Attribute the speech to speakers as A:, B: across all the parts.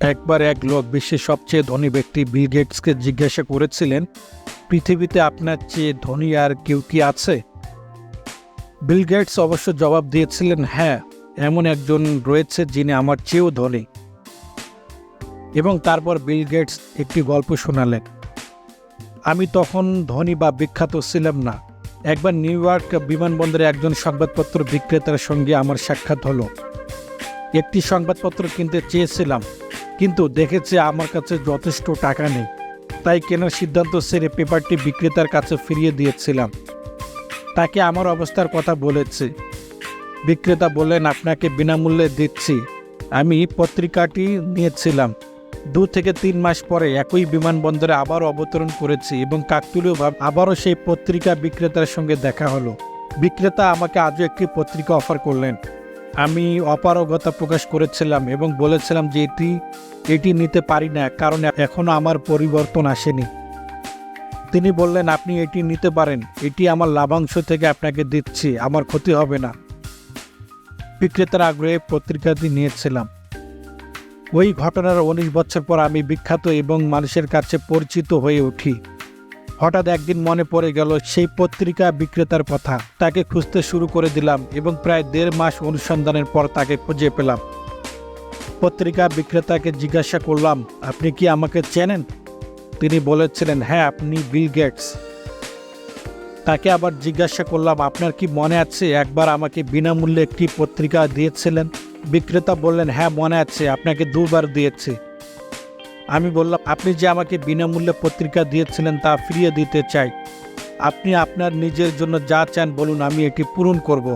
A: একবার এক লোক বিশ্বের সবচেয়ে ধনী ব্যক্তি বিল গেটসকে জিজ্ঞাসা করেছিলেন, পৃথিবীতে আপনার চেয়ে ধনী আর কেউ কি আছে? বিল গেটস অবশ্য জবাব দিয়েছিলেন হ্যাঁ এমন একজন রয়েছে যিনি আমার চেয়েও ধনী। এবং তারপর বিল গেটস একটি গল্প শোনালেন, আমি তখন ধনী বা বিখ্যাত ছিলাম না। একবার নিউ ইয়র্ক বিমানবন্দরে একজন সংবাদপত্র বিক্রেতার সঙ্গে আমার সাক্ষাৎ হলো। একটি সংবাদপত্র কিনতে চেয়েছিলাম কিন্তু দেখেছে আমার কাছে যথেষ্ট টাকা নেই, তাই কেনার সিদ্ধান্ত সেরে পেপারটি বিক্রেতার কাছে ফিরিয়ে দিয়েছিলাম। তাকে আমার অবস্থার কথা বলেছে। বিক্রেতা বললেন, আপনাকে বিনামূল্যে দিচ্ছি। আমি পত্রিকাটি নিয়েছিলাম। দু থেকে তিন মাস পরে একই বিমানবন্দরে আবার অবতরণ করেছি এবং কাকতুলীয়ভাবে আবারও সেই পত্রিকা বিক্রেতার সঙ্গে দেখা হলো। বিক্রেতা আমাকে আজও একটি পত্রিকা অফার করলেন। আমি অপারগতা প্রকাশ করেছিলাম এবং বলেছিলাম যে এটি এটি নিতে পারি না, কারণ এখনও আমার পরিবর্তন আসেনি। তিনি বললেন, আপনি এটি নিতে পারেন। এটি আমার লাভাংশ থেকে আপনাকে দিচ্ছি। আমার ক্ষতি হবে না। বিক্রেতার আগ্রহে পত্রিকাটি নিয়েছিলাম। ওই ঘটনার উনিশ বছর পর আমি বিখ্যাত এবং মানুষের কাছে পরিচিত হয়ে উঠি। হঠাৎ একদিন মনে পড়ে গেল সেই পত্রিকা বিক্রেতার কথা। তাকে খুঁজতে শুরু করে দিলাম এবং প্রায় দেড় মাস অনুসন্ধানের পর তাকে খুঁজে পেলাম। পত্রিকা বিক্রেতাকে জিজ্ঞাসা করলাম, আপনি কি আমাকে চেনেন? তিনি বলেছিলেন হ্যাঁ আপনি বিল গেটস। তাকে আবার জিজ্ঞাসা করলাম, আপনার কি মনে আছে একবার আমাকে বিনামূল্যে একটি পত্রিকা দিয়েছিলেন? বিক্রেতা বললেন হ্যাঁ মনে আছে, আপনাকে দুবার দিয়েছে। আমি বললাম, আপনি যে আমাকে বিনামূল্যে পত্রিকা দিয়েছিলেন তা ফিরিয়ে দিতে চাই। আপনি আপনার নিজের জন্য যা চান বলুন, আমি এটি পূরণ করব।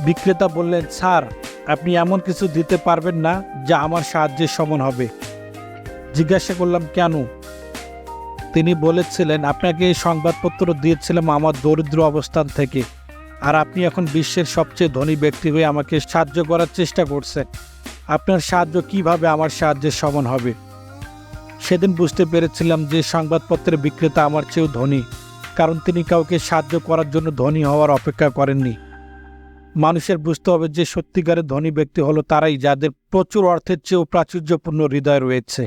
A: বিক্রেতা বললেন, স্যার, আপনি এমন কিছু দিতে পারবেন না যা আমার সাহায্যের সমান হবে। জিজ্ঞাসা করলাম, কেন? তিনি বলেছিলেন, আপনাকে এই সংবাদপত্র দিয়েছিলাম আমার দরিদ্র অবস্থান থেকে, আর আপনি এখন বিশ্বের সবচেয়ে ধনী ব্যক্তি হয়ে আমাকে সাহায্য করার চেষ্টা করছেন। আপনার সাহায্য কীভাবে আমার সাহায্যের সমান হবে? সেদিন বুঝতে পেরেছিলাম যে সংবাদপত্রের বিক্রেতা আমার চেয়েও ধনী, কারণ তিনি কাউকে সাহায্য করার জন্য ধনী হওয়ার অপেক্ষা করেননি। মানুষের বুঝতে হবে যে সত্যিকারের ধনী ব্যক্তি হলো তারাই যাদের প্রচুর অর্থের চেয়েও প্রাচুর্যপূর্ণ হৃদয় রয়েছে।